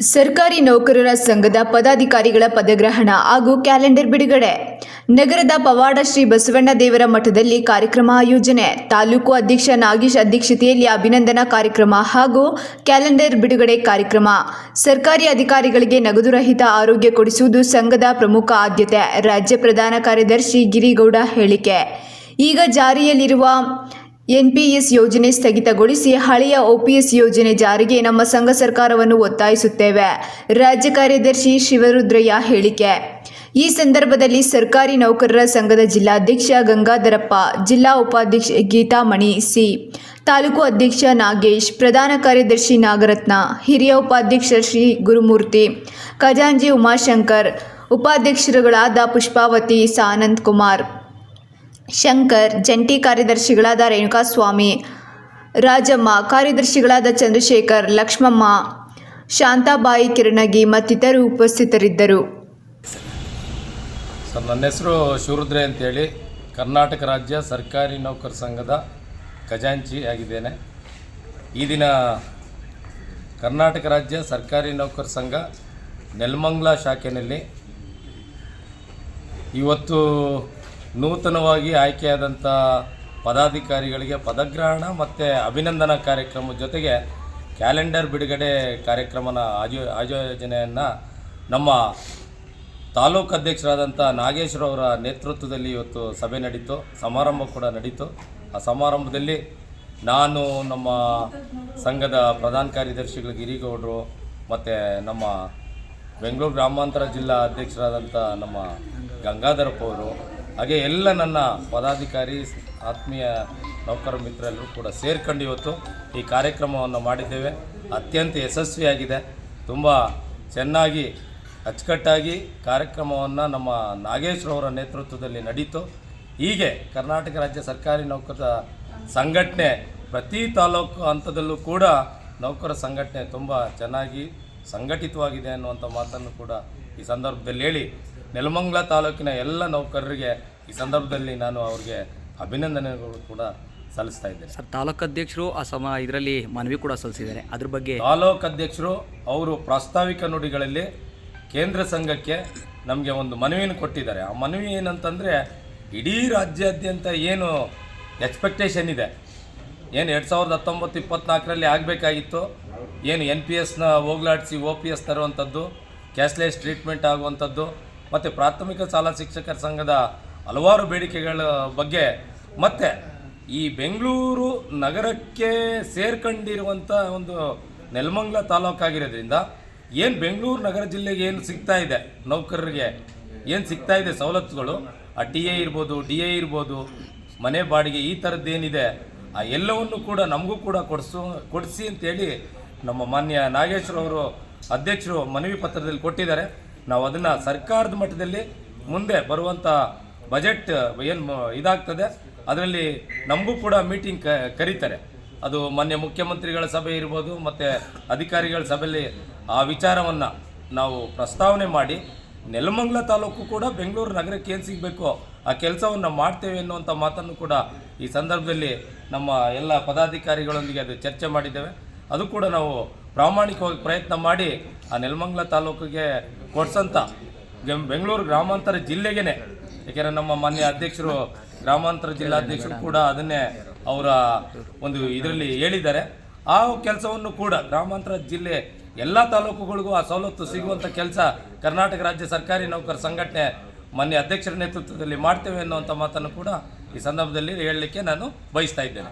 ಸರ್ಕಾರಿ ನೌಕರರ ಸಂಘದ ಪದಾಧಿಕಾರಿಗಳ ಪದಗ್ರಹಣ ಹಾಗೂ ಕ್ಯಾಲೆಂಡರ್ ಬಿಡುಗಡೆ. ನಗರದ ಪವಾಡ ಶ್ರೀ ಬಸವಣ್ಣ ದೇವರ ಮಠದಲ್ಲಿ ಕಾರ್ಯಕ್ರಮ ಆಯೋಜನೆ. ತಾಲೂಕು ಅಧ್ಯಕ್ಷ ನಾಗೇಶ್ ಅಧ್ಯಕ್ಷತೆಯಲ್ಲಿ ಅಭಿನಂದನಾ ಕಾರ್ಯಕ್ರಮ ಹಾಗೂ ಕ್ಯಾಲೆಂಡರ್ ಬಿಡುಗಡೆ ಕಾರ್ಯಕ್ರಮ. ಸರ್ಕಾರಿ ಅಧಿಕಾರಿಗಳಿಗೆ ನಗದು ರಹಿತ ಆರೋಗ್ಯ ಕೊಡಿಸುವುದು ಸಂಘದ ಪ್ರಮುಖ ಆದ್ಯತೆ. ರಾಜ್ಯ ಪ್ರಧಾನ ಕಾರ್ಯದರ್ಶಿ ಗಿರಿಗೌಡ ಹೇಳಿಕೆ. ಈಗ ಜಾರಿಯಲ್ಲಿರುವ ಎನ್ಪಿಎಸ್ ಯೋಜನೆ ಸ್ಥಗಿತಗೊಳಿಸಿ ಹಳೆಯ ಒಪಿಎಸ್ ಯೋಜನೆ ಜಾರಿಗೆ ನಮ್ಮ ಸಂಘ ಸರ್ಕಾರವನ್ನು ಒತ್ತಾಯಿಸುತ್ತೇವೆ. ರಾಜ್ಯ ಕಾರ್ಯದರ್ಶಿ ಶಿವರುದ್ರಯ್ಯ ಹೇಳಿಕೆ. ಈ ಸಂದರ್ಭದಲ್ಲಿ ಸರ್ಕಾರಿ ನೌಕರರ ಸಂಘದ ಜಿಲ್ಲಾಧ್ಯಕ್ಷ ಗಂಗಾಧರಪ್ಪ, ಜಿಲ್ಲಾ ಉಪಾಧ್ಯಕ್ಷ ಗೀತಾಮಣಿ ಸಿ, ತಾಲೂಕು ಅಧ್ಯಕ್ಷ ನಾಗೇಶ್, ಪ್ರಧಾನ ಕಾರ್ಯದರ್ಶಿ ನಾಗರತ್ನ, ಹಿರಿಯ ಉಪಾಧ್ಯಕ್ಷ ಶ್ರೀ ಗುರುಮೂರ್ತಿ ಖಜಾಂಜಿ ಉಮಾಶಂಕರ್, ಉಪಾಧ್ಯಕ್ಷರುಗಳಾದ ಪುಷ್ಪಾವತಿ, ಸಾನಂದ್ ಕುಮಾರ್. ಶಂಕರ್, ಜಂಟಿ ಕಾರ್ಯದರ್ಶಿಗಳಾದ ರೇಣುಕಾಸ್ವಾಮಿ, ರಾಜಮ್ಮ, ಕಾರ್ಯದರ್ಶಿಗಳಾದ ಚಂದ್ರಶೇಖರ್, ಲಕ್ಷ್ಮಮ್ಮ, ಶಾಂತಾಬಾಯಿ ಕಿರಣಗಿ ಮತ್ತಿತರರು ಉಪಸ್ಥಿತರಿದ್ದರು. ಸರ್, ನನ್ನ ಹೆಸರು ಶಿವರುದ್ರೆ ಅಂತೇಳಿ. ಕರ್ನಾಟಕ ರಾಜ್ಯ ಸರ್ಕಾರಿ ನೌಕರ ಸಂಘದ ಖಜಾಂಚಿ ಆಗಿದ್ದೇನೆ. ಈ ದಿನ ಕರ್ನಾಟಕ ರಾಜ್ಯ ಸರ್ಕಾರಿ ನೌಕರ ಸಂಘ ನೆಲಮಂಗ್ಲ ಶಾಖೆಯಲ್ಲಿ ಇವತ್ತು ನೂತನವಾಗಿ ಆಯ್ಕೆಯಾದಂಥ ಪದಾಧಿಕಾರಿಗಳಿಗೆ ಪದಗ್ರಹಣ ಮತ್ತು ಅಭಿನಂದನಾ ಕಾರ್ಯಕ್ರಮ ಜೊತೆಗೆ ಕ್ಯಾಲೆಂಡರ್ ಬಿಡುಗಡೆ ಕಾರ್ಯಕ್ರಮನ ಆಯೋ ಆಯೋಜನೆಯನ್ನು ನಮ್ಮ ತಾಲೂಕು ಅಧ್ಯಕ್ಷರಾದಂಥ ನಾಗೇಶ್ವರವರ ನೇತೃತ್ವದಲ್ಲಿ ಇವತ್ತು ಸಭೆ ನಡೀತು, ಸಮಾರಂಭ ಕೂಡ ನಡೀತು. ಆ ಸಮಾರಂಭದಲ್ಲಿ ನಾನು, ನಮ್ಮ ಸಂಘದ ಪ್ರಧಾನ ಕಾರ್ಯದರ್ಶಿಗಳು ಗಿರಿಗೌಡರು ಮತ್ತು ನಮ್ಮ ಬೆಂಗಳೂರು ಗ್ರಾಮಾಂತರ ಜಿಲ್ಲಾ ಅಧ್ಯಕ್ಷರಾದಂಥ ನಮ್ಮ ಗಂಗಾಧರಪ್ಪ ಅವರು ಹಾಗೆ ಎಲ್ಲ ನನ್ನ ಪದಾಧಿಕಾರಿ, ಆತ್ಮೀಯ ನೌಕರ ಮಿತ್ರರೆಲ್ಲರೂ ಕೂಡ ಸೇರ್ಕೊಂಡು ಇವತ್ತು ಈ ಕಾರ್ಯಕ್ರಮವನ್ನು ಮಾಡಿದ್ದೇವೆ. ಅತ್ಯಂತ ಯಶಸ್ವಿಯಾಗಿದೆ. ತುಂಬ ಚೆನ್ನಾಗಿ, ಅಚ್ಚುಕಟ್ಟಾಗಿ ಕಾರ್ಯಕ್ರಮವನ್ನು ನಮ್ಮ ನಾಗೇಶ್ರವರ ನೇತೃತ್ವದಲ್ಲಿ ನಡೀತು. ಹೀಗೆ ಕರ್ನಾಟಕ ರಾಜ್ಯ ಸರ್ಕಾರಿ ನೌಕರರ ಸಂಘಟನೆ ಪ್ರತಿ ತಾಲೂಕು ಹಂತದಲ್ಲೂ ಕೂಡ ನೌಕರ ಸಂಘಟನೆ ತುಂಬ ಚೆನ್ನಾಗಿ ಸಂಘಟಿತವಾಗಿದೆ ಅನ್ನುವಂಥ ಮಾತನ್ನು ಕೂಡ ಈ ಸಂದರ್ಭದಲ್ಲಿ ಹೇಳಿ. ನೆಲಮಂಗಲ ತಾಲೂಕಿನ ಎಲ್ಲ ನೌಕರರಿಗೆ ಈ ಸಂದರ್ಭದಲ್ಲಿ ನಾನು ಅವ್ರಿಗೆ ಅಭಿನಂದನೆಗಳು ಕೂಡ ಸಲ್ಲಿಸ್ತಾ ಇದ್ದೇನೆ. ಸರ್ ತಾಲೂಕು ಅಧ್ಯಕ್ಷರು ಆ ಸಮ ಇದರಲ್ಲಿ ಮನವಿ ಕೂಡ ಸಲ್ಲಿಸಿದ್ದಾರೆ. ಅದ್ರ ಬಗ್ಗೆ ತಾಲೂಕು ಅಧ್ಯಕ್ಷರು ಅವರು ಪ್ರಾಸ್ತಾವಿಕ ನುಡಿಗಳಲ್ಲಿ ಕೇಂದ್ರ ಸಂಘಕ್ಕೆ ನಮಗೆ ಒಂದು ಮನವಿಯನ್ನು ಕೊಟ್ಟಿದ್ದಾರೆ. ಆ ಮನವಿ ಏನಂತಂದರೆ ಇಡೀ ರಾಜ್ಯಾದ್ಯಂತ ಏನು ಎಕ್ಸ್ಪೆಕ್ಟೇಷನ್ ಇದೆ. ಏನು ಎರಡು ಸಾವಿರದ ಹತ್ತೊಂಬತ್ತು ಇಪ್ಪತ್ನಾಲ್ಕರಲ್ಲಿ ಆಗಬೇಕಾಗಿತ್ತು. ಏನು ಎನ್ ಪಿ ಎಸ್ನ ಹೋಗ್ಲಾಡಿಸಿ ಒ ಪಿ ಎಸ್ ತರುವಂಥದ್ದು ಕ್ಯಾಶ್ಲೆಸ್ ಟ್ರೀಟ್ಮೆಂಟ್ ಆಗುವಂಥದ್ದು ಮತ್ತು ಪ್ರಾಥಮಿಕ ಶಾಲಾ ಶಿಕ್ಷಕರ ಸಂಘದ ಹಲವಾರು ಬೇಡಿಕೆಗಳ ಬಗ್ಗೆ. ಮತ್ತು ಈ ಬೆಂಗಳೂರು ನಗರಕ್ಕೆ ಸೇರ್ಕೊಂಡಿರುವಂಥ ಒಂದು ನೆಲಮಂಗ್ಲ ತಾಲೂಕಾಗಿರೋದ್ರಿಂದ ಏನು ಬೆಂಗಳೂರು ನಗರ ಜಿಲ್ಲೆಗೆ ಏನು ಸಿಗ್ತಾ ಇದೆ? ನೌಕರರಿಗೆ ಏನು ಸಿಗ್ತಾ ಇದೆ ಸವಲತ್ತುಗಳು? ಆ ಡಿ ಎ ಇರ್ಬೋದು, ಡಿ ಎ ಇರ್ಬೋದು, ಮನೆ ಬಾಡಿಗೆ ಈ ಥರದ್ದೇನಿದೆ ಆ ಎಲ್ಲವನ್ನು ಕೂಡ ನಮಗೂ ಕೂಡ ಕೊಡಿಸು, ಕೊಡಿಸಿ ಅಂತೇಳಿ ನಮ್ಮ ಮಾನ್ಯ ನಾಗೇಶ್ವರ ಅಧ್ಯಕ್ಷರು ಮನವಿ ಪತ್ರದಲ್ಲಿ ಕೊಟ್ಟಿದ್ದಾರೆ. ನಾವು ಅದನ್ನು ಸರ್ಕಾರದ ಮಟ್ಟದಲ್ಲಿ ಮುಂದೆ ಬರುವಂಥ ಬಜೆಟ್, ಏನು ಇದಾಗ್ತದೆ, ಅದರಲ್ಲಿ ನಮಗೂ ಕೂಡ ಮೀಟಿಂಗ್ ಕರೀತಾರೆ. ಅದು ಮಾನ್ಯ ಮುಖ್ಯಮಂತ್ರಿಗಳ ಸಭೆ ಇರ್ಬೋದು, ಮತ್ತು ಅಧಿಕಾರಿಗಳ ಸಭೆಯಲ್ಲಿ ಆ ವಿಚಾರವನ್ನು ನಾವು ಪ್ರಸ್ತಾವನೆ ಮಾಡಿ, ನೆಲಮಂಗಲ ತಾಲೂಕು ಕೂಡ ಬೆಂಗಳೂರು ನಗರಕ್ಕೆ ಏನು ಸಿಗಬೇಕು, ಆ ಕೆಲಸವನ್ನು ಮಾಡ್ತೇವೆ ಎನ್ನುವಂಥ ಮಾತನ್ನು ಕೂಡ ಈ ಸಂದರ್ಭದಲ್ಲಿ ನಮ್ಮ ಎಲ್ಲ ಪದಾಧಿಕಾರಿಗಳೊಂದಿಗೆ ಅದು ಚರ್ಚೆ ಮಾಡಿದ್ದೇವೆ. ಅದು ಕೂಡ ನಾವು ಪ್ರಾಮಾಣಿಕವಾಗಿ ಪ್ರಯತ್ನ ಮಾಡಿ, ಆ ನೆಲಮಂಗಲ ತಾಲೂಕಿಗೆ ಕೊಡ್ಸಂತ ಬೆಂಗಳೂರು ಗ್ರಾಮಾಂತರ ಜಿಲ್ಲೆಗೇನೆ ಯಾಕೆಂದರೆ ನಮ್ಮ ಮಾನ್ಯ ಅಧ್ಯಕ್ಷರು ಗ್ರಾಮಾಂತರ ಜಿಲ್ಲಾಧ್ಯಕ್ಷರು ಕೂಡ ಅದನ್ನೇ ಅವರ ಒಂದು ಇದರಲ್ಲಿ ಹೇಳಿದ್ದಾರೆ. ಆ ಕೆಲಸವನ್ನು ಕೂಡ ಗ್ರಾಮಾಂತರ ಜಿಲ್ಲೆ ಎಲ್ಲ ತಾಲೂಕುಗಳಿಗೂ ಆ ಸವಲತ್ತು ಸಿಗುವಂಥ ಕೆಲಸ ಕರ್ನಾಟಕ ರಾಜ್ಯ ಸರ್ಕಾರಿ ನೌಕರ ಸಂಘಟನೆ ಮಾನ್ಯ ಅಧ್ಯಕ್ಷರ ನೇತೃತ್ವದಲ್ಲಿ ಮಾಡ್ತೇವೆ ಅನ್ನುವಂಥ ಮಾತನ್ನು ಕೂಡ ಈ ಸಂದರ್ಭದಲ್ಲಿ ಹೇಳಲಿಕ್ಕೆ ನಾನು ಬಯಸ್ತಾ ಇದ್ದೇನೆ.